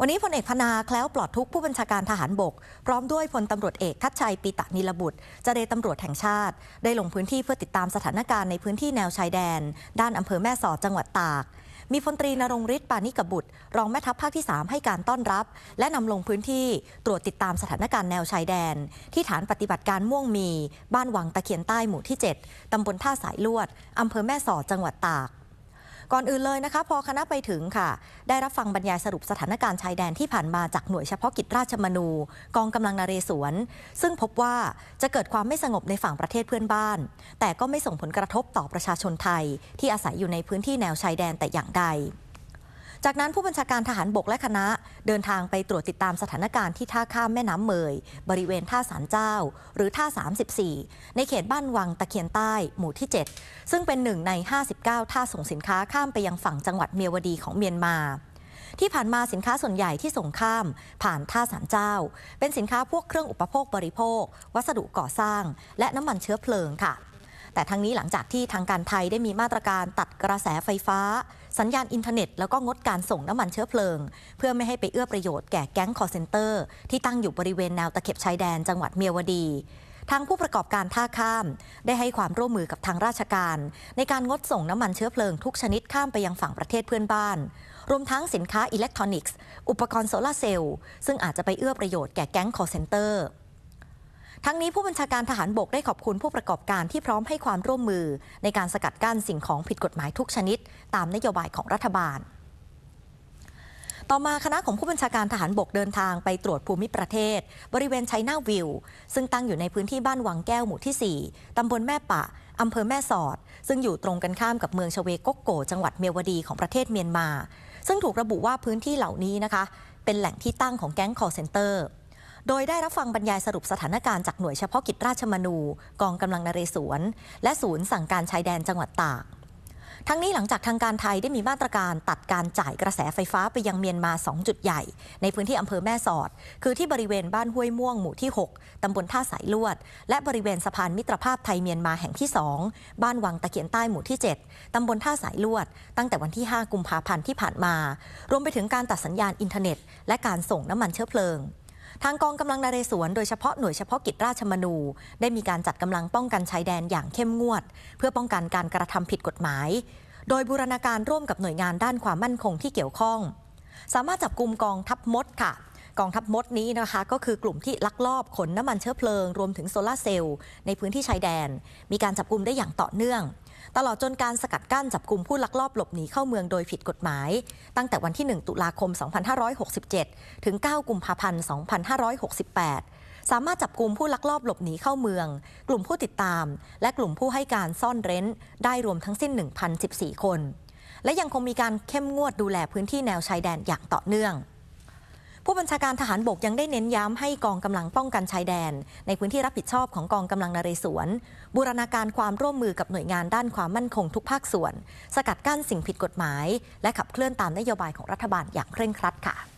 วันนี้พลเอกพนาแคล้วปลอดทุกผู้บัญชาการทหารบก พร้อมด้วยพลตำรวจเอกทัชชัยปีตะนิลบุตรเจรตำรวจแห่งชาติ ได้ลงพื้นที่เพื่อติดตามสถานการณ์ในพื้นที่แนวชายแดน ด้านอำเภอแม่สอดจังหวัดตาก มีพลตรีนรงฤทธิ์ปานิกบุตร รองแม่ทัพภาคที่ 3 ให้การต้อนรับ และนำลงพื้นที่ตรวจติดตามสถานการณ์แนวชายแดน ที่ฐานปฏิบัติการม่วงมี บ้านวังตะเคียนใต้หมู่ที่ 7ตำบลท่าสายลวดอำเภอแม่สอดจังหวัดตาก ก่อนอื่นเลยนะคะ พอคณะไปถึงค่ะ ได้รับฟังบรรยายสรุปสถานการณ์ชายแดนที่ผ่านมาจากหน่วยเฉพาะกิจราชมนู กองกำลังนาเรศวร ซึ่งพบว่าจะเกิดความไม่สงบในฝั่งประเทศเพื่อนบ้าน แต่ก็ไม่ส่งผลกระทบต่อประชาชนไทย ที่อาศัยอยู่ในพื้นที่แนวชายแดนแต่อย่างใด จากนั้นผู้บัญชาการทหารบกและคณะ เดินทางไปตรวจติดตามสถานการณ์ที่ท่าข้ามแม่น้ำเมย บริเวณท่าสารเจ้า หรือท่า 34 ในเขตบ้านวังตะเคียนใต้หมู่ที่ 7 ซึ่งเป็นหนึ่งใน 59 ท่าส่งสินค้าข้ามไปยังฝั่งจังหวัดเมียวดีของเมียนมาที่ผ่านมาสินค้าส่วนใหญ่ที่ส่งข้ามผ่านท่าสารเจ้า เป็นสินค้าพวกเครื่องอุปโภคบริโภค วัสดุก่อสร้าง และน้ำมันเชื้อเพลิงค่ะ แต่ทั้งนี้หลังจากที่ทางการไทยได้มีมาตรการตัดกระแสไฟฟ้า สัญญาณอินเทอร์เน็ต แล้วก็งดการส่งน้ำมันเชื้อเพลิง เพื่อไม่ให้ไปเอื้อประโยชน์แก่แก๊งคอร์เซนเตอร์ ที่ตั้งอยู่บริเวณแนวตะเข็บชายแดนจังหวัดเมียวดีทางผู้ประกอบการท่าข้าม ได้ให้ความร่วมมือกับทางราชการ ในการงดส่งน้ำมันเชื้อเพลิงทุกชนิดข้ามไปยังฝั่งประเทศเพื่อนบ้าน รวมทั้งสินค้าอิเล็กทรอนิกส์ อุปกรณ์โซลาเซลล์ซึ่งอาจจะไปเอื้อประโยชน์แก่แก๊งคอร์เซนเตอร์ ทั้งนี้ผู้บัญชาการทหารบกได้ขอบคุณผู้ประกอบการที่พร้อมให้ความร่วมมือ ในการสกัดกั้นสิ่งของผิดกฎหมายทุกชนิด ตามนโยบายของรัฐบาล ต่อมาคณะของผู้บัญชาการทหารบกเดินทางไปตรวจภูมิประเทศ บริเวณไชน่าวิว ซึ่งตั้งอยู่ในพื้นที่บ้านวังแก้วหมู่ที่ 4 ตำบลแม่ปะอำเภอแม่สอด ซึ่งอยู่ตรงกันข้ามกับเมืองชเวกกโก จังหวัดเมียวดีของประเทศเมียนมา ซึ่งถูกระบุว่าพื้นที่เหล่านี้นะคะ เป็นแหล่งที่ตั้งของแก๊งคอร์เซนเตอร์ โดยได้รับฟังบรรยายสรุปสถานการณ์จากหน่วยเฉพาะกิจราชมนู กองกำลังนเรศวร และศูนย์สั่งการชายแดนจังหวัดตากทั้งนี้หลังจากทางการไทยได้มีมาตรการตัดการจ่ายกระแสไฟฟ้าไปยังเมียนมา 2 จุดใหญ่ ในพื้นที่อำเภอแม่สอด คือที่บริเวณบ้านห้วยม่วงหมู่ที่ 6 ตำบลท่าสายลวด และบริเวณสะพานมิตรภาพไทยเมียนมาแห่งที่ 2 บ้านวังตะเคียนใต้หมู่ที่ 7 ตำบลท่าสายลวด ตั้งแต่วันที่ 5 กุมภาพันธ์ที่ผ่านมา รวมไปถึงการตัดสัญญาณอินเทอร์เน็ต และการส่งน้ำมันเชื้อเพลิง ทางกองกำลังนาเรศวรโดยเฉพาะหน่วยเฉพาะกิจราชมนู ได้มีการจัดกำลังป้องกันชายแดนอย่างเข้มงวด เพื่อป้องกันการกระทำผิดกฎหมาย โดยบูรณาการร่วมกับหน่วยงานด้านความมั่นคงที่เกี่ยวข้อง สามารถจับกลุ่มกองทัพมดค่ะ กองทัพมดนี้นะคะ ก็คือกลุ่มที่ลักลอบขนน้ำมันเชื้อเพลิง รวมถึงโซลาเซลล์ในพื้นที่ชายแดน มีการจับกลุ่มได้อย่างต่อเนื่อง ตลอดจนการสกัดกั้นจับกลุ่มผู้ลักลอบหลบหนีเข้าเมืองโดยผิดกฎหมาย ตั้งแต่วันที่ 1 ตุลาคม 2567 ถึง 9 กุมภาพันธ์ 2568 สามารถจับกลุ่มผู้ลักลอบหลบหนีเข้าเมือง กลุ่มผู้ติดตาม และกลุ่มผู้ให้การซ่อนเร้น ได้รวมทั้งสิ้น 1,014 คน และยังคงมีการเข้มงวดดูแลพื้นที่แนวชายแดนอย่างต่อเนื่อง ผู้บัญชาการทหารบกยังได้เน้นย้ำให้กองกำลังป้องกันชายแดน ในพื้นที่รับผิดชอบของกองกำลังนเรศวร บูรณาการความร่วมมือกับหน่วยงานด้านความมั่นคงทุกภาคส่วน สกัดกั้นสิ่งผิดกฎหมาย และขับเคลื่อนตามนโยบายของรัฐบาลอย่างเคร่งครัดค่ะ